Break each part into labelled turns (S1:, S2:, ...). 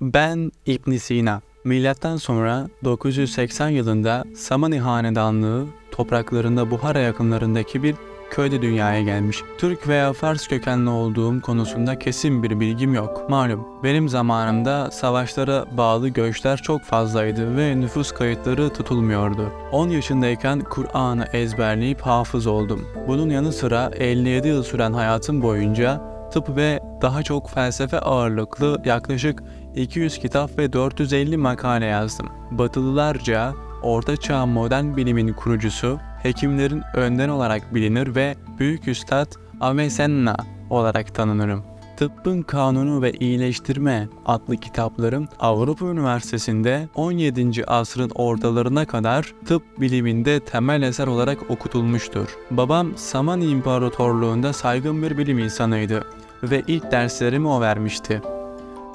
S1: Ben İbn Sina. Milattan sonra 980 yılında Samani Hanedanlığı topraklarında Buhara yakınlarındaki bir köyde dünyaya gelmiş. Türk veya Fars kökenli olduğum konusunda kesin bir bilgim yok. Malum benim zamanımda savaşlara bağlı göçler çok fazlaydı ve nüfus kayıtları tutulmuyordu. 10 yaşındayken Kur'an'ı ezberleyip hafız oldum. Bunun yanı sıra 57 yıl süren hayatım boyunca tıp ve daha çok felsefe ağırlıklı yaklaşık 200 kitap ve 450 makale yazdım. Batılılarca Orta Çağ modern bilimin kurucusu, hekimlerin önden olarak bilinir ve Büyük Üstad Avicenna olarak tanınırım. Tıbbın Kanunu ve İyileştirme adlı kitaplarım Avrupa Üniversitesi'nde 17. asrın ortalarına kadar tıp biliminde temel eser olarak okutulmuştur. Babam Samani İmparatorluğu'nda saygın bir bilim insanıydı ve ilk derslerimi o vermişti.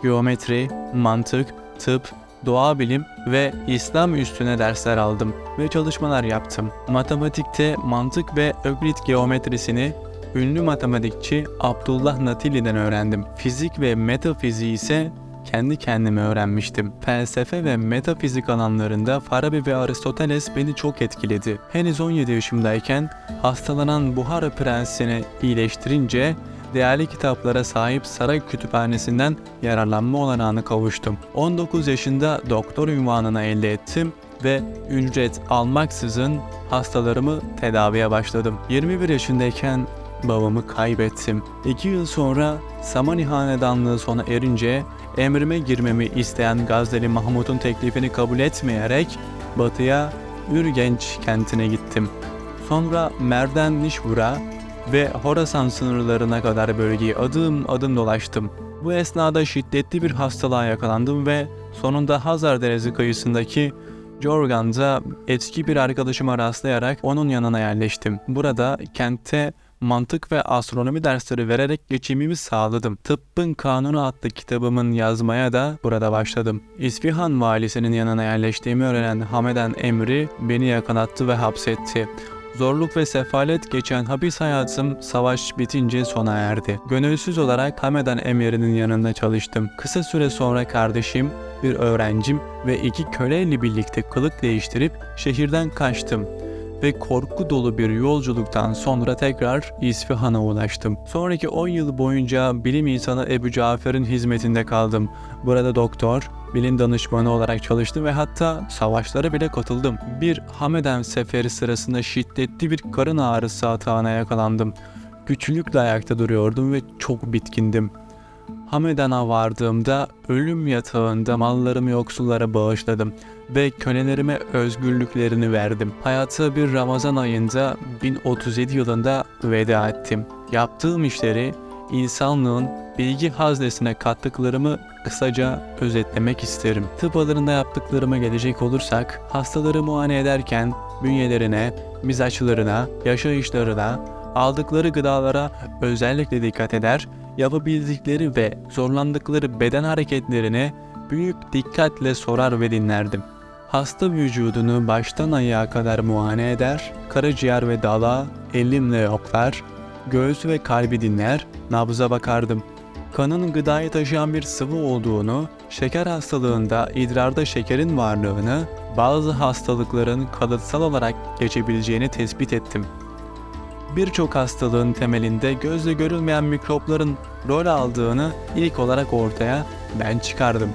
S1: Geometri, mantık, tıp, doğa bilim ve İslam üstüne dersler aldım ve çalışmalar yaptım. Matematikte mantık ve öklit geometrisini ünlü matematikçi Abdullah Natili'den öğrendim. Fizik ve metafiziği ise kendi kendime öğrenmiştim. Felsefe ve metafizik alanlarında Farabi ve Aristoteles beni çok etkiledi. Henüz 17 yaşımdayken hastalanan Buhara prensini iyileştirince değerli kitaplara sahip saray kütüphanesinden yararlanma olanağına kavuştum. 19 yaşında doktor ünvanını elde ettim ve ücret almaksızın hastalarımı tedaviye başladım. 21 yaşındayken babamı kaybettim. 2 yıl sonra Samani Hanedanlığı sona erince emrime girmemi isteyen Gazneli Mahmut'un teklifini kabul etmeyerek batıya Ürgenç kentine gittim. Sonra Merden Nişbur'a ve Horasan sınırlarına kadar bölgeyi adım adım dolaştım. Bu esnada şiddetli bir hastalığa yakalandım ve sonunda Hazar Deresi kıyısındaki Jorgan'da eski bir arkadaşıma rastlayarak onun yanına yerleştim. Burada kentte mantık ve astronomi dersleri vererek geçimimi sağladım. Tıbbın Kanunu adlı kitabımın yazmaya da burada başladım. İsfihan valisinin yanına yerleştiğimi öğrenen Hameden Emri beni yakalattı ve hapsetti. Zorluk ve sefalet geçen hapis hayatım savaş bitince sona erdi. Gönülsüz olarak Hameden Emiri'nin yanında çalıştım. Kısa süre sonra kardeşim, bir öğrencim ve iki köleyle birlikte kılık değiştirip şehirden kaçtım ve korku dolu bir yolculuktan sonra tekrar İsfihan'a ulaştım. Sonraki 10 yıl boyunca bilim insanı Ebu Cafer'in hizmetinde kaldım. Burada doktor, bilim danışmanı olarak çalıştım ve hatta savaşlara bile katıldım. Bir Hameden seferi sırasında şiddetli bir karın ağrısı atağına yakalandım. Güçlükle ayakta duruyordum ve çok bitkindim. Hamedan'a vardığımda ölüm yatağında mallarımı yoksullara bağışladım ve kölelerime özgürlüklerini verdim. Hayata bir Ramazan ayında 1037 yılında veda ettim. Yaptığım işleri insanlığın bilgi haznesine kattıklarımı kısaca özetlemek isterim. Tıp alanında yaptıklarıma gelecek olursak, hastaları muayene ederken bünyelerine, mizaçlarına, yaşayışlarına, aldıkları gıdalara özellikle dikkat eder, yapabildikleri ve zorlandıkları beden hareketlerini büyük dikkatle sorar ve dinlerdim. Hasta vücudunu baştan ayağa kadar muayene eder, karaciğer ve dala elimle yoklar, göğüs ve kalbi dinler, nabza bakardım. Kanın gıdayı taşıyan bir sıvı olduğunu, şeker hastalığında idrarda şekerin varlığını, bazı hastalıkların kalıtsal olarak geçebileceğini tespit ettim. Birçok hastalığın temelinde gözle görülmeyen mikropların rol aldığını ilk olarak ortaya ben çıkardım.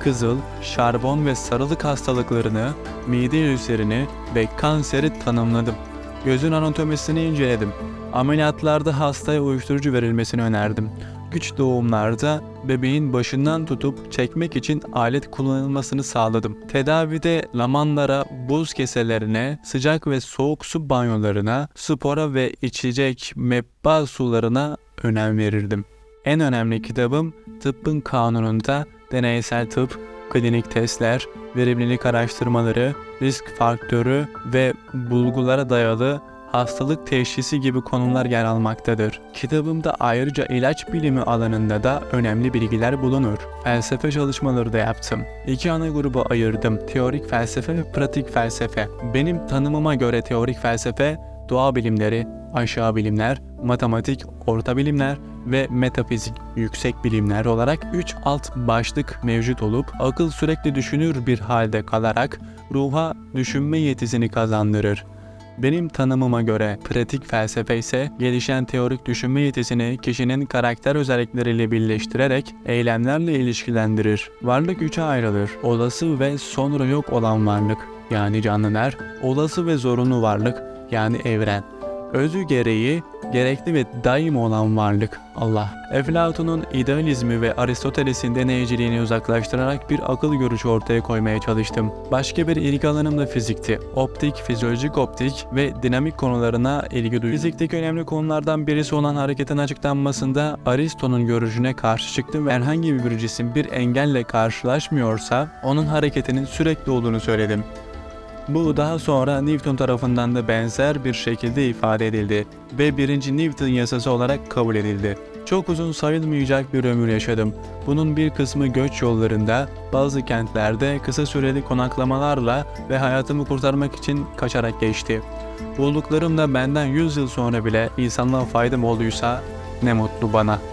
S1: Kızıl, şarbon ve sarılık hastalıklarını, mide ülserini ve kanseri tanımladım. Gözün anatomisini inceledim. Ameliyatlarda hastaya uyuşturucu verilmesini önerdim. Güç doğumlarda bebeğin başından tutup çekmek için alet kullanılmasını sağladım. Tedavide lamanlara, buz keselerine, sıcak ve soğuk su banyolarına, spora ve içecek mebba sularına önem verirdim. En önemli kitabım tıbbın kanununda deneysel tıp, klinik testler, verimlilik araştırmaları, risk faktörü ve bulgulara dayalı hastalık teşhisi gibi konular yer almaktadır. Kitabımda ayrıca ilaç bilimi alanında da önemli bilgiler bulunur. Felsefe çalışmaları da yaptım. İki ana gruba ayırdım. Teorik felsefe ve pratik felsefe. Benim tanımıma göre teorik felsefe doğa bilimleri, aşağı bilimler, matematik, orta bilimler ve metafizik, yüksek bilimler olarak 3 alt başlık mevcut olup akıl sürekli düşünür bir halde kalarak ruha düşünme yetisini kazandırır. Benim tanımıma göre pratik felsefe ise gelişen teorik düşünme yetisini kişinin karakter özellikleriyle birleştirerek eylemlerle ilişkilendirir. Varlık üçe ayrılır. Olası ve sonra yok olan varlık yani canlılar, olası ve zorunlu varlık yani evren. Özü gereği gerekli ve daim olan varlık Allah. Eflatun'un idealizmi ve Aristoteles'in deneyiciliğini uzaklaştırarak bir akıl görüşü ortaya koymaya çalıştım. Başka bir ilgi alanım da fizikti. Optik, fizyolojik optik ve dinamik konularına ilgi duydum. Fizikteki önemli konulardan birisi olan hareketin açıklanmasında Aristo'nun görüşüne karşı çıktım ve herhangi bir cisim bir engelle karşılaşmıyorsa onun hareketinin sürekli olduğunu söyledim. Bu daha sonra Newton tarafından da benzer bir şekilde ifade edildi ve birinci Newton yasası olarak kabul edildi. Çok uzun sayılmayacak bir ömür yaşadım. Bunun bir kısmı göç yollarında, bazı kentlerde kısa süreli konaklamalarla ve hayatımı kurtarmak için kaçarak geçti. Bulduklarım da benden 100 yıl sonra bile insanlığa faydam olduysa ne mutlu bana.''